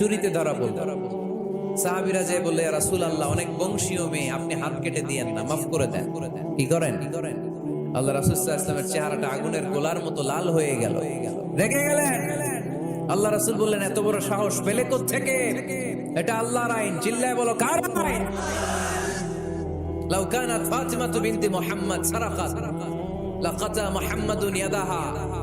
চুরিতে ধরা পড়ল। সাহাবিরা যে বললে রাসূল আল্লাহ অনেক বংশীয় মেয়ে, আপনি হাত কেটে দিয়েন না, মাফ করে দেন। কি করেন? কি করেন আল্লাহ রাসূল ওয়াসাল্লামের চেহারাটা আগুনের গোলার মতো লাল হয়ে গেল। রেগে গেলেন। আল্লাহ রাসূল বললেন, এত বড় সাহস পেলে থেকে এটা আল্লাহর আইন, চিল্লায় বলো, কার আইন? লাউ কানাত ফাতিমাতু বিনতি মুহাম্মদ সারাকাত। লাকাতা মুহাম্মাদুন ইয়াদাহা।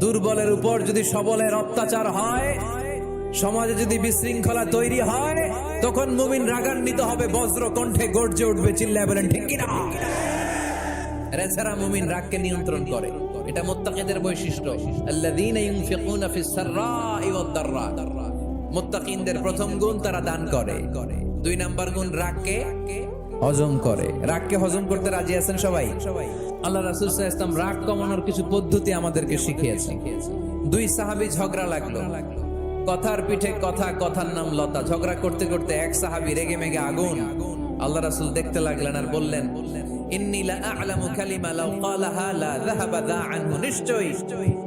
দুর্বলের উপর যদি সবলের অত্যাচার হয়, সমাজে যদি বিশৃঙ্খলা তৈরি হয়, তখন মুমিন রাগান্বিত হবে বজ্র কণ্ঠে গর্জে উঠবে, চিল্লায় বলেন, ঠিক কিনা? মুমিন রাগকে নিয়ন্ত্রণ করে। এটা মুত্তাকিদের বৈশিষ্ট্য। প্রথম গুণ তারা দান করে। দুই নাম্বার গুণ রাগকে হজম করে। রাগকে হজম করতে রাজি আছেন সবাই? আল্লাহ রাসূল ওয়াসাল্লাম রাগ কমানোর কিছু পদ্ধতি আমাদেরকে শিখিয়েছেন। দুই সাহাবী ঝগড়া লাগল। কথার পিঠে কথা কথার নাম লতা। ঝগড়া করতে করতে এক সাহাবী রেগে মেগে আগুন। আল্লাহ রাসূল দেখতে লাগলেন আর বললেন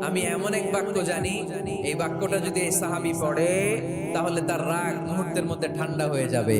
আমি এমন এক বাক্য জানি এই বাক্যটা যদি এই সাহাবী পড়ে তাহলে তার রাগ মুহূর্তের মধ্যে ঠান্ডা হয়ে যাবে।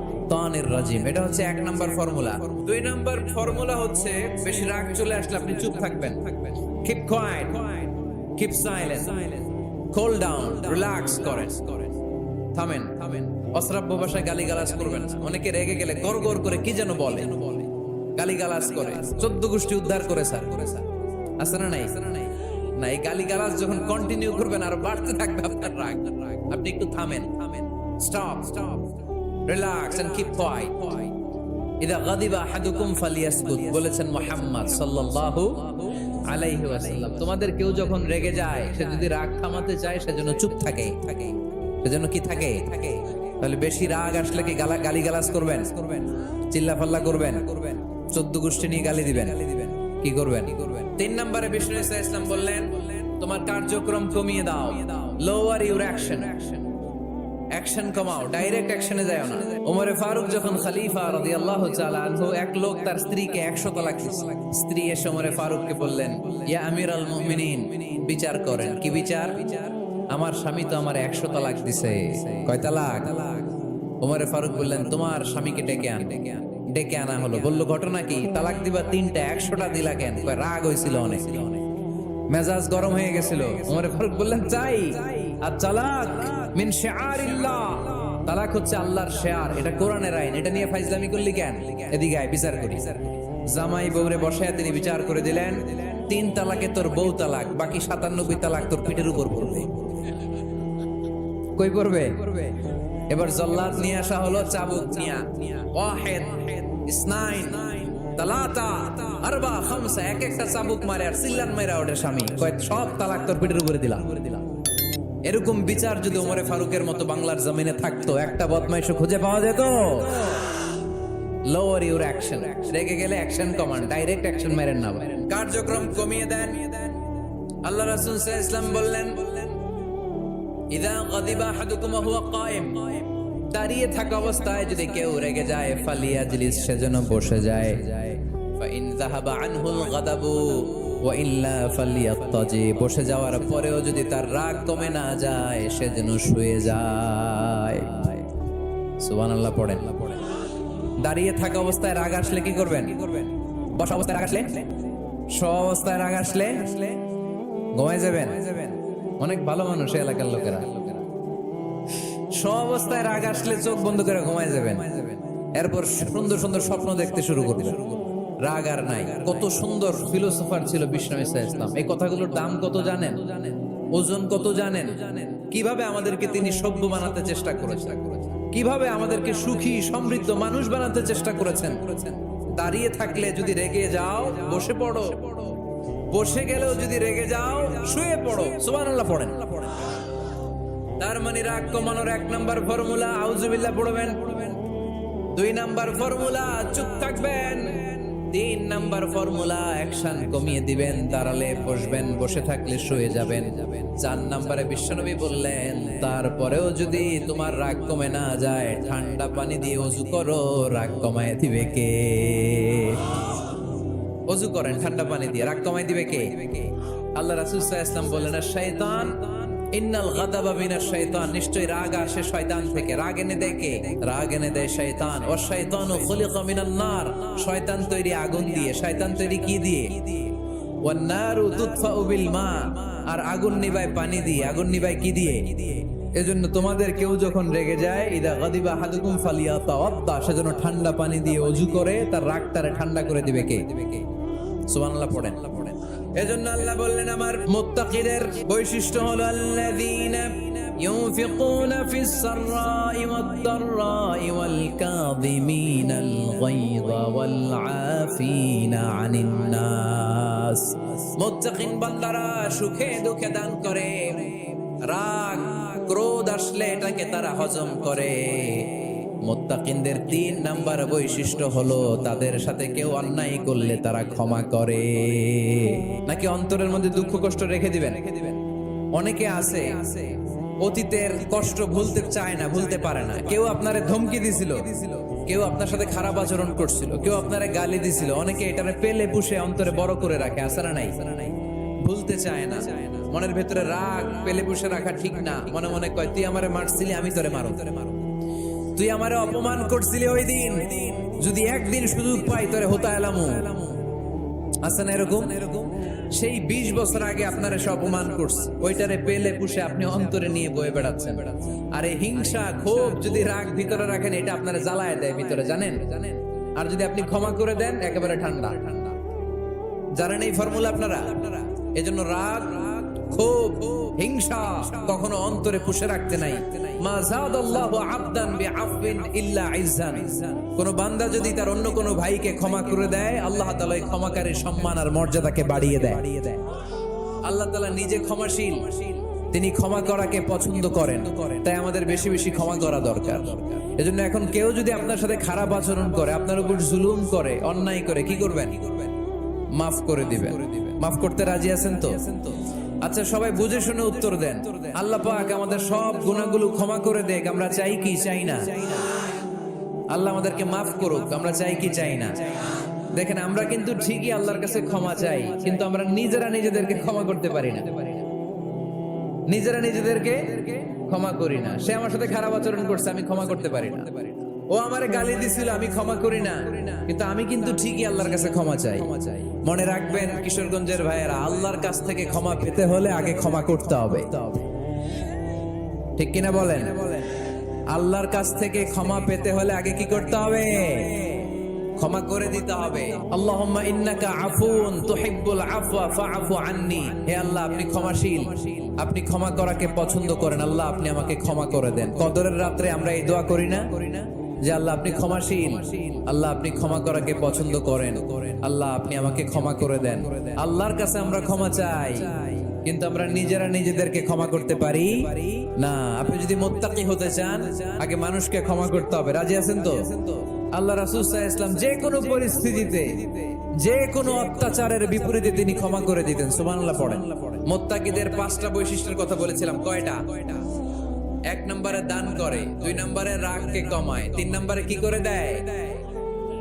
তানের রাজিম। এটা হচ্ছে এক নাম্বার ফর্মুলা। দুই নাম্বার ফর্মুলা হচ্ছে, বেশি রাগ চলে আসলে আপনি চুপ থাকবেন। Keep quiet keep silent cool down relax করেন। থামেন থামেন। অশ্রাব্য ভাষায় করবেন অনেকে রেগে গেলে গড় গড় করে কি যেন বলে। গালিগালাজ করে। চোদ্দ গোষ্ঠী উদ্ধার করে, স্যার। আছে না নাই? না, এই গালিগালাজ যখন কন্টিনিউ করবেন, আর বাড়তে থাকবে আপনার রাগ। আপনি একটু থামেন। থামেন stop stop relax and keep quiet ইদা গাদিবা আহাদুকুম ফালিয়াসকুত বলেছেন মুহাম্মদ সাল্লাল্লাহু আলাইহি ওয়াসাল্লাম। তোমাদের কেউ যখন রেগে যায়, সে যদি রাগ থামাতে চায় সেজন্য চুপ থাকে। সেজন্য কি থাকে? তাহলে বেশি রাগ আসলে কি গালা গালি গালাজ করবেন? চিল্লা ফাল্লা করবেন? চোদ্দ গোষ্ঠী নিয়ে গালি দিবেন? কি করবেন? তিন নম্বরে বিষ্ণু ইসা ইসলাম বললেন, তোমার কার্যক্রম কমিয়ে দাও। লোয়ার ইউর অ্যাকশন অ্যাকশন কমাও ডাইরেক্ট অ্যাকশনে যায় না। ওমরে ফারুক যখন খলিফা রাদিয়াল্লাহু তাআলা আনহু, এক লোক তার স্ত্রীকে 100 তালাক স্ত্রী এসে ওমরে ফারুককে বললেন, ইয়া আমিরাল মুমিনিন, বিচার করেন। কি বিচার? আমার স্বামী তো আমার 100 তালাক দিছে। কয় তালাক? ওমরে ফারুক বললেন, তোমার স্বামীকে ডেকে আন। ডেকে আন ডেকে আনা হলো। বলল, ঘটনা কি? তালাক দিবা তিনটা, একশোটা দিলা কেন? রাগ হয়েছিল অনেক। মেজাজ গরম হয়ে গেছিল। ওমরে ফারুক বললেন চাই তিনি বিচার করে দিলেন। তিন তালাকে তোর বউ তালাক, বাকি সাতানব্বই তালাক তোর পিঠের উপর পড়বে। কই পড়বে? এবার জল্লাদ নিয়ে আসা হলো চাবুক নিয়া। ওয়াহেদ আরবা, খামসা, এক একটা চাবুক মারে আর সিল্লান মাইরা ওঠে স্বামী। কয়, সব তালাক তোর পিঠের উপরে দিলাম। এরকম বিচার যদি ওমরে ফারুকের মতো বাংলার জমিনে থাকতো, একটা বদমাইশ খুঁজে পাওয়া যেত? লোয়ার ইউর অ্যাকশন রেগে গেলে অ্যাকশন কমান্ড ডাইরেক্ট অ্যাকশন মেরেন না কার্যক্রম কমিয়ে দেন। আল্লাহ রাসূল সাল্লাল্লাহু আলাইহি বললেন, ইদা গাদিবা আহাদুকুম হুয়া কায়েম। দাঁড়িয়ে থাকা অবস্থায় যদি কেউ রেগে যায়, ফালিয়াজলিস সেজন্য বসে যায়। যাহাবা আনহুল গাদাবু। ওয়া ইল্লা ফালিয়াত্তাজি বসে যাওয়ার পরেও যদি তার রাগ কমে না যায় সেজন্য শুয়ে যায়। সুবহানাল্লাহ, পড়েন। দাঁড়িয়ে থাকা অবস্থায় রাগ আসলে কি করবেন? বসা অবস্থায় রাগ আসলে? সব অবস্থায় রাগ আসলে? ঘুমায় যাবেন? অনেক ভালো মানুষ এলাকার লোকেরা। সব অবস্থায় রাগ আসলে চোখ বন্ধ করে ঘুমায় যাবেন। এরপর সুন্দর সুন্দর স্বপ্ন দেখতে শুরু করবেন। রাগ আর নাই। কত সুন্দর ফিলোসফার ছিল বিষ্ণু ইসা ইসলাম। এই কথাগুলোর দাম কত জানেন? ওজন কত জানেন? কীভাবে আমাদেরকে তিনি সভ্য বানাতে চেষ্টা করেছেন? কীভাবে আমাদেরকে সুখী, সমৃদ্ধ মানুষ বানাতে চেষ্টা করেছেন? দাঁড়িয়ে থাকলে যদি রেগে যাও, বসে পড়ো। বসে গেলেও যদি রেগে যাও, শুয়ে পড়ো। সুবহানাল্লাহ পড়েন। তার মানে রাগ কমানোর এক নাম্বার ফর্মুলা আউজুবিল্লাহ পড়বেন। দুই নাম্বার ফর্মুলা চুপ থাকবেন। তিন নাম্বার ফর্মুলা, অ্যাকশন কমিয়ে দিবেন, দাঁড়ালে বসবেন, বসে থাকলে শুয়ে যাবেন। চার নাম্বারে বিশ্বনবী বললেন, তারপরেও যদি তোমার রাগ কমে না যায়, ঠান্ডা পানি দিয়ে অজু করো, রাগ কমায় দিবে কে? অজু করেন, ঠান্ডা পানি দিয়ে, রাগ কমাই দিবে কে? আল্লাহ রাসূল সাল্লাল্লাহু বললেন শয়তান ইন্নাল মিনাশ শয়তান নিশ্চয় রাগ আসে শয়তান থেকে। রাগ এনে দেয় কে? রাগ এনে দেয় শয়তান। ও শয়তানু মিনান নার। শয়তান তৈরি আগুন দিয়ে। শয়তান তৈরি কি দিয়ে? বিল মা। আর আগুন নিভায় পানি দিয়ে। আগুন নিভায় কি দিয়ে? এজন্য তোমাদের কেউ যখন রেগে যায়, ইদা হাদুকুম ওয়াদ্দা, সেজন্য ঠান্ডা পানি দিয়ে অজু করে, তার রাগটারে ঠান্ডা করে দিবে কে? সুবহানাল্লাহ পড়েন। এজন্য আল্লাহ বললেন আমার মুত্তাকিদের বৈশিষ্ট্য হলো আল্লাযীনা ينفقون في السراء والضراء والكاظمين الغيظ والعافين عن الناس মুত্তাকিন বান্দারা সুখে দুঃখে দান করে রাগ ক্রোধ আসলে এটাকে তারা হজম করে মোত্তাকিনদের তিন নাম্বার বৈশিষ্ট্য হলো তাদের সাথে কেউ অন্যায় করলে তারা ক্ষমা করে। নাকি অন্তরের মধ্যে দুঃখ কষ্ট রেখে দিবেন? অনেকে আছে, অতীতের কষ্ট ভুলতে চায় না, ভুলতে পারে না। কেউ আপনারে ধমকি দিছিল, কেউ আপনার সাথে খারাপ আচরণ করছিল, কেউ আপনারে গালি দিছিল। অনেকে এটারে পেলে পুষে অন্তরে বড় করে রাখে আসারা নাই? ভুলতে চায় না। মনের ভেতরে রাগ, পেলে পুষে রাখা ঠিক না। মনে মনে কয়, তুই আমারে মারছিলি, আমি তোরে মারো তোরে মারো তুই আমারে অপমান করছিলি ওই দিন। যদি একদিন সুযোগ পাই, তোরে হতা এলামু আছে না এরকম? সেই বিশ বছর আগে আপনারা সে অপমান করছে। ওইটারে পেলে পুষে আপনি অন্তরে নিয়ে বয়ে বেড়াচ্ছেন। আর এই হিংসা, ক্ষোভ যদি রাগ ভিতরে রাখেন, এটা আপনারা জ্বালায় দেয় ভিতরে, জানেন? জানেন আর যদি আপনি ক্ষমা করে দেন, একেবারে ঠান্ডা। জানেন এই ফর্মুলা আপনারা আপনারা? এজন্য রাগ ক্ষোভ হিংসা কখনো অন্তরে পুষে রাখতে নাই। তিনি ক্ষমা করাকে পছন্দ করেন, তাই আমাদের বেশি বেশি ক্ষমা করা দরকার। এজন্য এখন কেউ যদি আপনার সাথে খারাপ আচরণ করে, আপনার উপর জুলুম করে, অন্যায় করে, কি করবেন? মাফ করে দিবেন। মাফ করতে রাজি আছেন তো? আচ্ছা সবাই বুঝে শুনে উত্তর দেন। আল্লাহ পাক আমাদের সব গুণাগুলো ক্ষমা করে দেখ আমরা চাই কি? চাই না। আল্লাহ আমাদেরকে মাফ করুক, আমরা চাই কি? চাই না। দেখেন, আমরা কিন্তু ঠিকই আল্লাহর কাছে ক্ষমা চাই, কিন্তু আমরা নিজেরা নিজেদেরকে ক্ষমা করতে পারি না। নিজেরা নিজেদেরকে ক্ষমা করি না। সে আমার সাথে খারাপ আচরণ করছে, আমি ক্ষমা করতে পারি না। ও আমারে গালি দিছিল, আমি ক্ষমা করি না। কিন্তু আমি কিন্তু ঠিকই আল্লাহর কাছে ক্ষমা চাই। মনে রাখবেন, কিশোরগঞ্জের ভাইয়েরা, আল্লাহর কাছ থেকে ক্ষমা পেতে হলে আগে ক্ষমা করতে হবে। ঠিক কিনা বলেন? আল্লাহর কাছ থেকে ক্ষমা পেতে হলে আগে কি করতে হবে? ক্ষমা করে দিতে হবে। আল্লাহুম্মা ইন্নাকা আফুন তুহিব্বুল আফওয়া ফাআফু আন্নি। হে আল্লাহ, আপনি ক্ষমাশীল। আপনি ক্ষমা করাকে পছন্দ করেন। আল্লাহ, আপনি আমাকে ক্ষমা করে দেন। কদরের রাত্রে আমরা এই দোয়া করি না? যে আল্লাহ আপনি ক্ষমাশীল। আল্লাহ আপনি ক্ষমা করাকে পছন্দ করেন। আল্লাহ আপনি আমাকে ক্ষমা করে দেন। আল্লাহর কাছে আমরা ক্ষমা চাই। কিন্তু আমরা নিজেরা নিজেদেরকে ক্ষমা করতে পারি? না। আপনি যদি মোত্তাকি হতে চান, আগে মানুষকে ক্ষমা করতে হবে। রাজি আছেন তো? আল্লাহ রাসূল ইসলাম যে কোনো পরিস্থিতিতে, যে কোনো অত্যাচারের বিপরীতে তিনি ক্ষমা করে দিতেন। সুবহানাল্লাহ পড়েন। মোত্তাকিদের পাঁচটা বৈশিষ্ট্যের কথা বলেছিলাম। কয়টা কয়টা? এক নম্বরে দান করে, দুই নম্বরে রাগকে কমায়, তিন নম্বরে কি করে দেয়?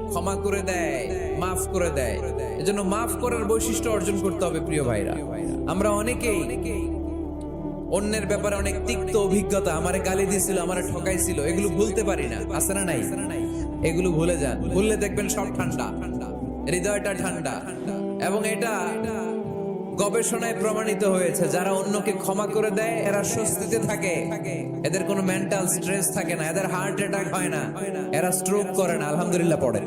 ক্ষমা করে দেয়, মাফ করে দেয়। এজন্য মাফ করার বৈশিষ্ট্য অর্জন করতে হবে প্রিয় ভাইরা। আমরা অনেকেই অন্যের ব্যাপারে অনেক তিক্ত অভিজ্ঞতা, আমারে গালি দিছিল, আমারে ঠকাইছিল, এগুলো ভুলতে পারি না। আছে না নাই? এগুলো ভুলে যান। ভুললে দেখবেন সব ঠান্ডা। হৃদয়টা ঠান্ডা। এবং এটা গবেষণায় প্রমাণিত হয়েছে, যারা অন্যকে ক্ষমা করে দেয়, এরা স্বস্তিতে থাকে। এদের কোনো মেন্টাল স্ট্রেস থাকে না, এদের হার্ট অ্যাটাক হয় না। এরা স্ট্রোক করে না, আলহামদুলিল্লাহ পড়ে।